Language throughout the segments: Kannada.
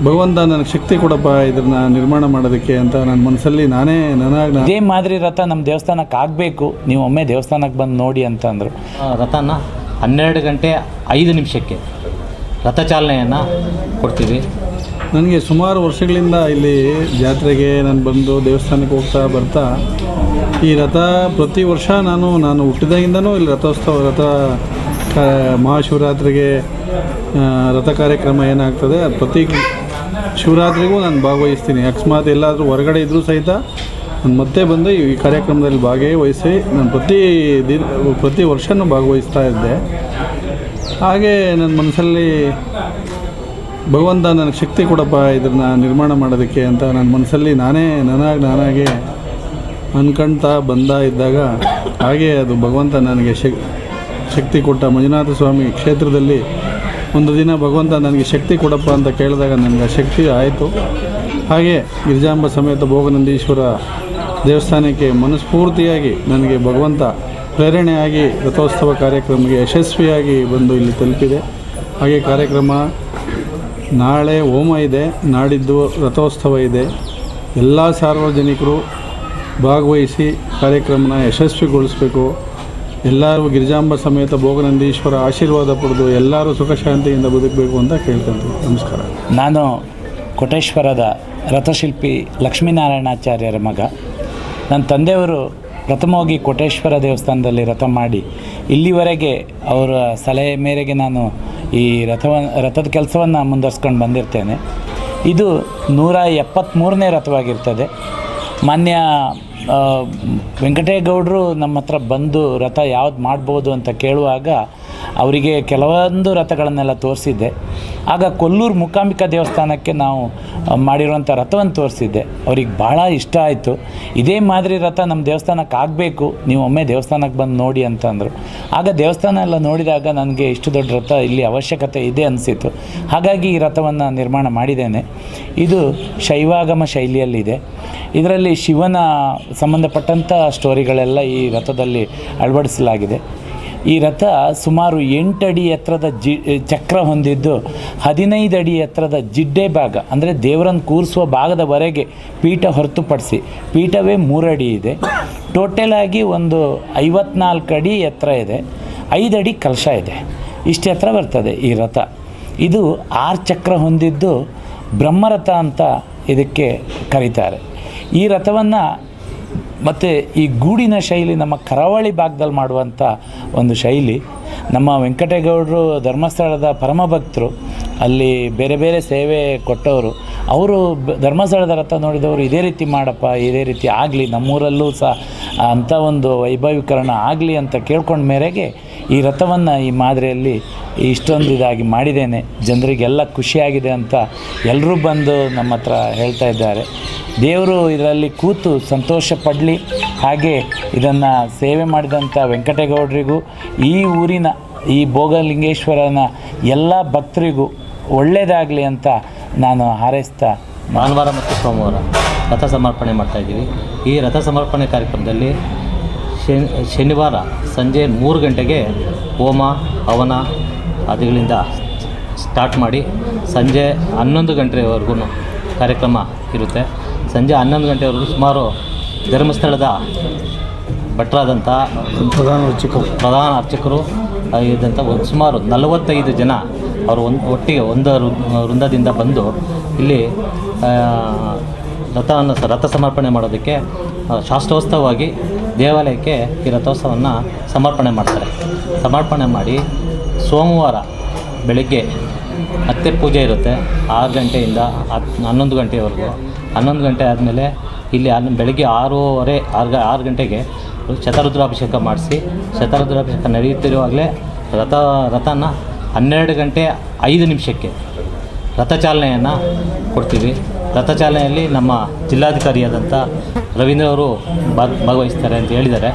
ಭಗವಂತ ನನಗೆ ಶಕ್ತಿ ಕೊಡಪ್ಪ ಇದನ್ನ ನಿರ್ಮಾಣ ಮಾಡೋದಕ್ಕೆ ಅಂತ ನನ್ನ ಮನಸ್ಸಲ್ಲಿ ನಾನೇ ನನಗೆ ಇದೇ ಮಾದರಿ ರಥ ನಮ್ಮ ದೇವಸ್ಥಾನಕ್ಕೆ ಆಗಬೇಕು ನೀವು ಒಮ್ಮೆ ದೇವಸ್ಥಾನಕ್ಕೆ ಬಂದು ನೋಡಿ ಅಂತ ಅಂದರು. ರಥನ ಹನ್ನೆರಡು ಗಂಟೆ ಐದು ನಿಮಿಷಕ್ಕೆ ರಥಚಾಲನೆಯನ್ನು ಕೊಡ್ತೀವಿ. ನನಗೆ ಸುಮಾರು ವರ್ಷಗಳಿಂದ ಇಲ್ಲಿ ಜಾತ್ರೆಗೆ ನಾನು ಬಂದು ದೇವಸ್ಥಾನಕ್ಕೆ ಹೋಗ್ತಾ ಬರ್ತಾ ಈ ರಥ ಪ್ರತಿ ವರ್ಷ ನಾನು ನಾನು ಹುಟ್ಟಿದಾಗಿಂದನೂ ಇಲ್ಲಿ ರಥೋತ್ಸವ ರಥ ಕ- ಮಹಾಶಿವರಾತ್ರಿಗೆ ರಥ ಕಾರ್ಯಕ್ರಮ ಏನಾಗ್ತದೆ ಪ್ರತಿ ಶಿವರಾತ್ರಿಗೂ ನಾನು ಭಾಗವಹಿಸ್ತೀನಿ. ಅಕಸ್ಮಾತ್ ಎಲ್ಲಾದರೂ ಹೊರಗಡೆ ಇದ್ದರೂ ಸಹಿತ ನಾನು ಮತ್ತೆ ಬಂದು ಈ ಕಾರ್ಯಕ್ರಮದಲ್ಲಿ ಭಾಗವಹಿಸಿ ನಾನು ಪ್ರತಿ ದಿನ, ಪ್ರತಿ ವರ್ಷವೂ ಭಾಗವಹಿಸ್ತಾ ಇದ್ದೆ. ಹಾಗೆ ನನ್ನ ಮನಸ್ಸಲ್ಲಿ ಭಗವಂತ ನನಗೆ ಶಕ್ತಿ ಕೊಡಪ್ಪ ಇದನ್ನ ನಿರ್ಮಾಣ ಮಾಡೋದಕ್ಕೆ ಅಂತ ನನ್ನ ಮನಸ್ಸಲ್ಲಿ ನಾನೇ ನನಗೆ ನಾನಾಗೆ ಅನ್ಕೊಳ್ತಾ ಬಂದ ಇದ್ದಾಗ ಹಾಗೆ ಅದು ಭಗವಂತ ನನಗೆ ಶಕ್, ಶಕ್ತಿ ಕೊಟ್ಟ ಮಂಜುನಾಥ ಸ್ವಾಮಿ ಕ್ಷೇತ್ರದಲ್ಲಿ ಒಂದು ದಿನ ಭಗವಂತ ನನಗೆ ಶಕ್ತಿ ಕೊಡಪ್ಪ ಅಂತ ಕೇಳಿದಾಗ ನನಗೆ ಶಕ್ತಿ ಆಯಿತು. ಹಾಗೆ ಗಿರಿಜಾಂಬ ಸಮೇತ ಭೋಗನಂದೀಶ್ವರ ದೇವಸ್ಥಾನಕ್ಕೆ ಮನಸ್ಫೂರ್ತಿಯಾಗಿ ನನಗೆ ಭಗವಂತ ಪ್ರೇರಣೆಯಾಗಿ ರಥೋತ್ಸವ ಕಾರ್ಯಕ್ರಮಕ್ಕೆ ಯಶಸ್ವಿಯಾಗಿ ಬಂದು ಇಲ್ಲಿ ತಲುಪಿದೆ. ಹಾಗೆ ಕಾರ್ಯಕ್ರಮ ನಾಳೆ ಹೋಮ ಇದೆ, ನಾಡಿದ್ದು ರಥೋತ್ಸವ ಇದೆ. ಎಲ್ಲ ಸಾರ್ವಜನಿಕರು ಭಾಗವಹಿಸಿ ಕಾರ್ಯಕ್ರಮನ ಯಶಸ್ವಿಗೊಳಿಸಬೇಕು. ಎಲ್ಲರೂ ಗಿರಿಜಾಂಬ ಸಮೇತ ಭೋಗನಂದೀಶ್ವರ ಆಶೀರ್ವಾದ ಪಡೆದು ಎಲ್ಲರೂ ಸುಖ ಶಾಂತಿಯಿಂದ ಬದುಕಬೇಕು ಅಂತ ಕೇಳ್ಕೊಂತೀವಿ ನಮಸ್ಕಾರ. ನಾನು ಕೋಟೇಶ್ವರದ ರಥಶಿಲ್ಪಿ ಲಕ್ಷ್ಮೀನಾರಾಯಣಾಚಾರ್ಯರ ಮಗ. ನನ್ನ ತಂದೆಯವರು ಪ್ರಥಮವಾಗಿ ಕೋಟೇಶ್ವರ ದೇವಸ್ಥಾನದಲ್ಲಿ ರಥ ಮಾಡಿ ಇಲ್ಲಿವರೆಗೆ ಅವರ ಸಲಹೆ ಮೇರೆಗೆ ನಾನು ಈ ರಥವ, ರಥದ ಕೆಲಸವನ್ನು ಮುಂದುವರ್ಸ್ಕೊಂಡು ಬಂದಿರ್ತೇನೆ. ಇದು ನೂರ ಎಪ್ಪತ್ತ್ಮೂರನೇ ರಥವಾಗಿರ್ತದೆ. ಮಾನ್ಯ ವೆಂಕಟೇಗೌಡರು ನಮ್ಮ ಹತ್ರ ಬಂದು ರಥ ಯಾವ್ದು ಮಾಡ್ಬೋದು ಅಂತ ಕೇಳುವಾಗ ಅವರಿಗೆ ಕೆಲವೊಂದು ರಥಗಳನ್ನೆಲ್ಲ ತೋರಿಸಿದ್ದೆ. ಆಗ ಕೊಲ್ಲೂರು ಮೂಕಾಂಬಿಕಾ ದೇವಸ್ಥಾನಕ್ಕೆ ನಾವು ಮಾಡಿರುವಂಥ ರಥವನ್ನು ತೋರಿಸಿದ್ದೆ. ಅವ್ರಿಗೆ ಭಾಳ ಇಷ್ಟ ಆಯಿತು. ಇದೇ ಮಾದರಿ ರಥ ನಮ್ಮ ದೇವಸ್ಥಾನಕ್ಕೆ ಆಗಬೇಕು, ನೀವು ಒಮ್ಮೆ ದೇವಸ್ಥಾನಕ್ಕೆ ಬಂದು ನೋಡಿ ಅಂತಂದರು ಆಗ ದೇವಸ್ಥಾನ ಎಲ್ಲ ನೋಡಿದಾಗ ನನಗೆ ಇಷ್ಟು ದೊಡ್ಡ ರಥ ಇಲ್ಲಿ ಅವಶ್ಯಕತೆ ಇದೆ ಅನಿಸಿತು ಹಾಗಾಗಿ ಈ ರಥವನ್ನು ನಿರ್ಮಾಣ ಮಾಡಿದ್ದೇನೆ. ಇದು ಶೈವಾಗಮ ಶೈಲಿಯಲ್ಲಿದೆ. ಇದರಲ್ಲಿ ಶಿವನ ಸಂಬಂಧಪಟ್ಟಂಥ ಸ್ಟೋರಿಗಳೆಲ್ಲ ಈ ರಥದಲ್ಲಿ ಅಳವಡಿಸಲಾಗಿದೆ. ಈ ರಥ ಸುಮಾರು ಎಂಟಡಿ ಎತ್ತರದ ಜಿ ಚಕ್ರ ಹೊಂದಿದ್ದು ಹದಿನೈದು ಅಡಿ ಎತ್ತರದ ಜಿಡ್ಡೆ ಭಾಗ, ಅಂದರೆ ದೇವರನ್ನು ಕೂರಿಸುವ ಭಾಗದವರೆಗೆ ಪೀಠ ಹೊರತುಪಡಿಸಿ. ಪೀಠವೇ ಮೂರಡಿ ಇದೆ. ಟೋಟಲ್ ಆಗಿ ಒಂದು ಐವತ್ನಾಲ್ಕು ಅಡಿ ಎತ್ತರ ಇದೆ. ಐದು ಅಡಿ ಕಲಶ ಇದೆ. ಇಷ್ಟು ಎತ್ತರ ಬರ್ತದೆ ಈ ರಥ. ಇದು ಆರು ಚಕ್ರ ಹೊಂದಿದ್ದು ಬ್ರಹ್ಮರಥ ಅಂತ ಇದಕ್ಕೆ ಕರೀತಾರೆ. ಈ ರಥವನ್ನು ಮತ್ತು ಈ ಗೂಡಿನ ಶೈಲಿ ನಮ್ಮ ಕರಾವಳಿ ಭಾಗದಲ್ಲಿ ಮಾಡುವಂಥ ಒಂದು ಶೈಲಿ. ನಮ್ಮ ವೆಂಕಟೇಗೌಡರು ಧರ್ಮಸ್ಥಳದ ಪರಮಭಕ್ತರು, ಅಲ್ಲಿ ಬೇರೆ ಬೇರೆ ಸೇವೆ ಕೊಟ್ಟವರು, ಅವರು ಧರ್ಮಸ್ಥಳದ ರಥ ನೋಡಿದವರು ಇದೇ ರೀತಿ ಮಾಡಪ್ಪ, ಇದೇ ರೀತಿ ಆಗಲಿ, ನಮ್ಮೂರಲ್ಲೂ ಸಹ ಅಂಥ ಒಂದು ವೈಭವೀಕರಣ ಆಗಲಿ ಅಂತ ಕೇಳ್ಕೊಂಡ ಮೇರೆಗೆ ಈ ರಥವನ್ನು ಈ ಮಾದರಿಯಲ್ಲಿ ಇಷ್ಟೊಂದು ಇದಾಗಿ ಮಾಡಿದ್ದೇನೆ. ಜನರಿಗೆಲ್ಲ ಖುಷಿಯಾಗಿದೆ ಅಂತ ಎಲ್ಲರೂ ಬಂದು ನಮ್ಮ ಹತ್ರ ಹೇಳ್ತಾ ಇದ್ದಾರೆ. ದೇವರು ಇದರಲ್ಲಿ ಕೂತು ಸಂತೋಷ ಪಡಲಿ. ಹಾಗೆ ಇದನ್ನು ಸೇವೆ ಮಾಡಿದಂಥ ವೆಂಕಟೇಗೌಡರಿಗೂ, ಈ ಊರಿನ ಈ ಭೋಗಲಿಂಗೇಶ್ವರನ ಎಲ್ಲ ಭಕ್ತರಿಗೂ ಒಳ್ಳೆಯದಾಗಲಿ ಅಂತ ನಾನು ಹಾರೈಸ್ತಾ ಭಾನುವಾರ ಮತ್ತು ಸೋಮವಾರ ರಥ ಸಮರ್ಪಣೆ ಮಾಡ್ತಾಯಿದ್ದೀವಿ ಈ ರಥ ಸಮರ್ಪಣೆ ಕಾರ್ಯಕ್ರಮದಲ್ಲಿ ಶನಿವಾರ ಸಂಜೆ ಮೂರು ಗಂಟೆಗೆ ಹೋಮ ಹವನ ಅದುಗಳಿಂದ ಸ್ಟಾರ್ಟ್ ಮಾಡಿ ಸಂಜೆ ಹನ್ನೊಂದು ಗಂಟೆವರೆಗೂ ಕಾರ್ಯಕ್ರಮ ಇರುತ್ತೆ. ಸಂಜೆ ಹನ್ನೊಂದು ಗಂಟೆವರೆಗೂ ಸುಮಾರು ಧರ್ಮಸ್ಥಳದ ಭಟ್ರಾದಂಥ ಪ್ರಧಾನ ಅರ್ಚಕರು. ಪ್ರಧಾನ ಅರ್ಚಕರು ಇದ್ದಂಥ ಒಂದು ಸುಮಾರು ನಲವತ್ತೈದು ಜನ ಅವರು ಒಂದು ಒಟ್ಟಿಗೆ ಒಂದು ವೃಂದದಿಂದ ಬಂದು ಇಲ್ಲಿ ರಥವನ್ನು ರಥ ಸಮರ್ಪಣೆ ಮಾಡೋದಕ್ಕೆ ಶಾಸ್ತ್ರೋತ್ಸವವಾಗಿ ದೇವಾಲಯಕ್ಕೆ ಈ ರಥೋತ್ಸವವನ್ನು ಸಮರ್ಪಣೆ ಮಾಡ್ತಾರೆ. ಸಮರ್ಪಣೆ ಮಾಡಿ ಸೋಮವಾರ ಬೆಳಗ್ಗೆ ಮತ್ತೆ ಪೂಜೆ ಇರುತ್ತೆ. ಆರು ಗಂಟೆಯಿಂದ ಹತ್, ಹನ್ನೊಂದು ಗಂಟೆವರೆಗೂ. ಹನ್ನೊಂದು ಗಂಟೆ ಆದಮೇಲೆ ಇಲ್ಲಿ ಅಲ್ಲಿ ಬೆಳಗ್ಗೆ ಆರೂವರೆ, ಆರು ಗ- ಆರು ಗಂಟೆಗೆ ಶತರುದ್ರಾಭಿಷೇಕ ಮಾಡಿಸಿ, ಶತರುದ್ರಾಭಿಷೇಕ ನಡೆಯುತ್ತಿರುವಾಗಲೇ ರಥ, ರಥನ ಹನ್ನೆರಡು ಗಂಟೆ ಐದು ನಿಮಿಷಕ್ಕೆ ರಥಚಾಲನೆಯನ್ನು ಕೊಡ್ತೀವಿ. ರಥಚಾಲನೆಯಲ್ಲಿ ನಮ್ಮ ಜಿಲ್ಲಾಧಿಕಾರಿಯಾದಂಥ ರವೀಂದ್ರ ಅವರು ಭಾಗ, ಭಾಗವಹಿಸ್ತಾರೆ ಅಂತ ಹೇಳಿದ್ದಾರೆ.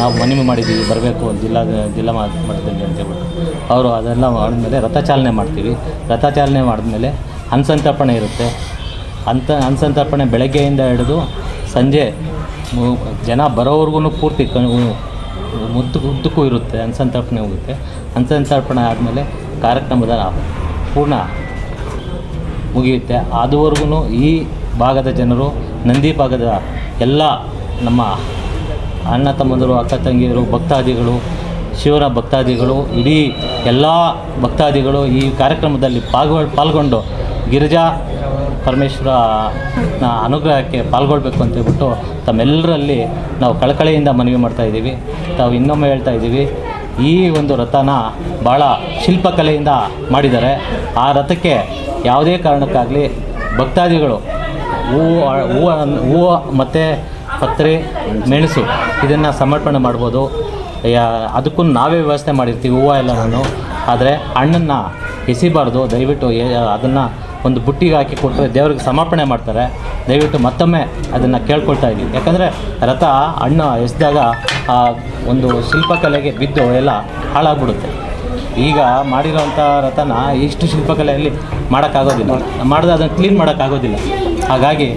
ನಾವು ಮನವಿ ಮಾಡಿದ್ದೀವಿ, ಬರಬೇಕು ಜಿಲ್ಲಾ ಜಿಲ್ಲಾ ಮಟ್ಟದಲ್ಲಿ ಅಂತ ಹೇಳ್ಬಿಟ್ಟು. ಅವರು ಅದೆಲ್ಲ ಮಾಡಿದ್ಮೇಲೆ ರಥಚಾಲನೆ ಮಾಡ್ತೀವಿ. ರಥಚಾಲನೆ ಮಾಡಿದ್ಮೇಲೆ ಹಂಸಂತರ್ಪಣೆ ಇರುತ್ತೆ. ಅಂತ ಹಂಸಂತರ್ಪಣೆ ಬೆಳಗ್ಗೆಯಿಂದ ಹಿಡಿದು ಸಂಜೆ ಜನ ಬರೋವರೆಗೂ ಪೂರ್ತಿ ಮುದ್ದು, ಉದ್ದಕ್ಕೂ ಇರುತ್ತೆ, ಹನ್ಸಂತರ್ಪಣೆ ಹೋಗುತ್ತೆ. ಹಂಸಂತರ್ಪಣೆ ಆದಮೇಲೆ ಕಾರ್ಯಕ್ರಮದ ಪೂರ್ಣ ಮುಗಿಯುತ್ತೆ. ಅದುವರೆಗೂ ಈ ಭಾಗದ ಜನರು, ನಂದಿ ಭಾಗದ ಎಲ್ಲ ನಮ್ಮ ಅಣ್ಣ ತಮ್ಮಂದರು, ಅಕ್ಕ ತಂಗಿಯರು, ಭಕ್ತಾದಿಗಳು, ಶಿವನ ಭಕ್ತಾದಿಗಳು, ಇಡೀ ಎಲ್ಲ ಭಕ್ತಾದಿಗಳು ಈ ಕಾರ್ಯಕ್ರಮದಲ್ಲಿ ಪಾಲ್ಗೊ ಪಾಲ್ಗೊಂಡು ಗಿರಿಜಾ ಪರಮೇಶ್ವರ ಅನುಗ್ರಹಕ್ಕೆ ಪಾಲ್ಗೊಳ್ಬೇಕು ಅಂತ ಹೇಳ್ಬಿಟ್ಟು ತಮ್ಮೆಲ್ಲರಲ್ಲಿ ನಾವು ಕಳಕಳಿಯಿಂದ ಮನವಿ ಮಾಡ್ತಾ ಇದ್ದೀವಿ. ತಾವು ಇನ್ನೊಮ್ಮೆ ಹೇಳ್ತಾ ಇದ್ದೀವಿ, ಈ ಒಂದು ರಥನ ಭಾಳ ಶಿಲ್ಪಕಲೆಯಿಂದ ಮಾಡಿದ್ದಾರೆ. ಆ ರಥಕ್ಕೆ ಯಾವುದೇ ಕಾರಣಕ್ಕಾಗಲಿ ಭಕ್ತಾದಿಗಳು ಹೂವು ಹೂವು ಹೂವು ಮತ್ತು ಪತ್ರೆ, ಮೆಣಸು ಇದನ್ನು ಸಮರ್ಪಣೆ ಮಾಡ್ಬೋದು. ಯಾ, ಅದಕ್ಕೂ ನಾವೇ ವ್ಯವಸ್ಥೆ ಮಾಡಿರ್ತೀವಿ, ಹೂವು ನಾನು. ಆದರೆ ಹಣ್ಣನ್ನು ಎಸಿಬಾರ್ದು, ದಯವಿಟ್ಟು ಅದನ್ನು ಒಂದು ಬುಟ್ಟಿಗೆ ಹಾಕಿ ಕೊಟ್ಟರೆ ದೇವ್ರಿಗೆ ಸಮರ್ಪಣೆ ಮಾಡ್ತಾರೆ. ದಯವಿಟ್ಟು ಮತ್ತೊಮ್ಮೆ ಅದನ್ನು ಕೇಳ್ಕೊಳ್ತಾ ಇದ್ದೀವಿ ಯಾಕಂದರೆ ರಥ ಹಣ್ಣು ಎಸೆದಾಗ ಒಂದು ಶಿಲ್ಪಕಲೆಗೆ ಬಿದ್ದು ಎಲ್ಲ ಹಾಳಾಗ್ಬಿಡುತ್ತೆ. ಈಗ ಮಾಡಿರೋಂಥ ರಥನ ಇಷ್ಟು ಶಿಲ್ಪಕಲೆಯಲ್ಲಿ ಮಾಡೋಕ್ಕಾಗೋದಿಲ್ಲ. ಮಾಡಿದ್ರೆ ಅದನ್ನು ಕ್ಲೀನ್ ಮಾಡೋಕ್ಕಾಗೋದಿಲ್ಲ. ಹಾಗಾಗಿ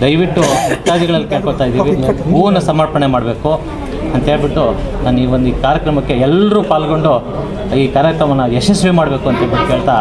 ದಯವಿಟ್ಟು ಭಕ್ತಾದಿಗಳಲ್ಲಿ ಕೇಳ್ಕೊತಾ ಇದ್ದೀವಿ. ಹೂವನ್ನು ಸಮರ್ಪಣೆ ಮಾಡಬೇಕು ಅಂತ ಹೇಳ್ಬಿಟ್ಟು ನಾನು ಈ ಒಂದು ಈ ಕಾರ್ಯಕ್ರಮಕ್ಕೆ ಎಲ್ಲರೂ ಪಾಲ್ಗೊಂಡು ಈ ಕಾರ್ಯಕ್ರಮನ ಯಶಸ್ವಿ ಮಾಡಬೇಕು ಅಂತ ಹೇಳ್ಬಿಟ್ಟು ಕೇಳ್ತಾ